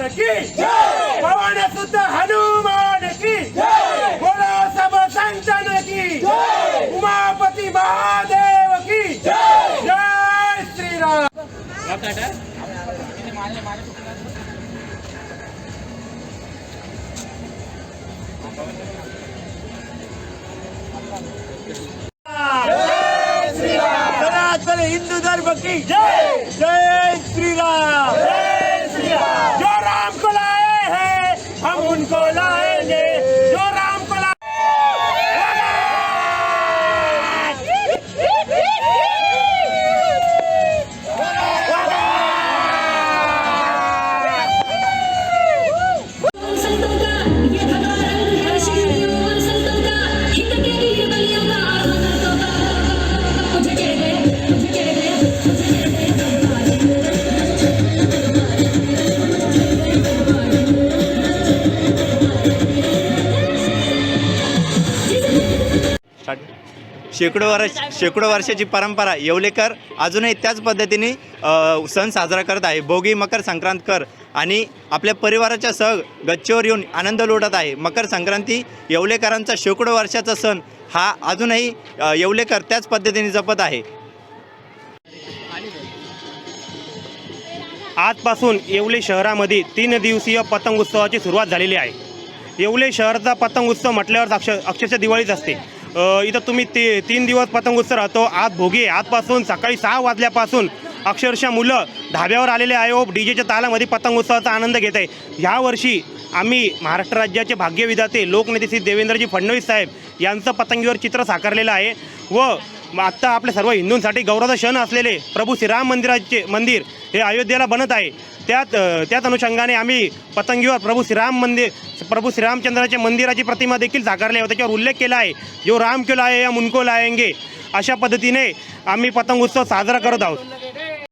रामचंद्र की पवन सुद्ध हनुमान की बोला सब संतन की उमापती महादेव की जय श्रीराम! जय श्रीराम! हिंदू धर्म की जय! जय! Nicola! शेकडो वर्ष शेकडो वर्षाची परंपरा येवलेकर अजूनही त्याच पद्धतीने सण साजरा करत आहे. भोगी मकर संक्रांत कर आणि आपल्या परिवाराच्या सह गच्चीवर येऊन आनंद लुटत आहे. मकर संक्रांती येवलेकरांचा शेकडो वर्षाचा सण हा अजूनही येवलेकर त्याच पद्धतीने जपत आहे. आजपासून येवले शहरामध्ये तीन दिवसीय पतंग उत्सवाची सुरुवात झालेली आहे. येवले शहराचा पतंग उत्सव म्हटल्यावर अक्ष अक्षरशः दिवाळीच असते. इथं तुम्ही ती तीन दिवस पतंग उत्सव राहतो. आज भोगी आजपासून सकाळी सहा वाजल्यापासून अक्षरशः मुलं धाब्यावर आलेले आहे. व डी जेच्या तालामध्ये पतंग उत्सवाचा आनंद घेत आहे. ह्यावर्षी आम्ही महाराष्ट्र राज्याचे भाग्यविधाते लोकनेते श्री देवेंद्रजी फडणवीस साहेब यांचं पतंगीवर चित्र साकारलेलं आहे. व आत्ता आपल्या सर्व हिंदूंसाठी गौरवाचा क्षण असलेले प्रभू श्रीराम मंदिराचे मंदिर हे अयोध्येला बनत आहे. त्यात त्याच अनुषंगाने आम्ही पतंगीवर प्रभू श्रीराम मंदिर प्रभू श्रीरामचंद्राच्या मंदिराची प्रतिमा देखील साकारली आहे. त्याच्यावर उल्लेख केला आहे जो राम केला आहे या मुनकोला लाएंगे? अशा पद्धतीने आम्ही पतंग उत्सव साजरा करत आहोत.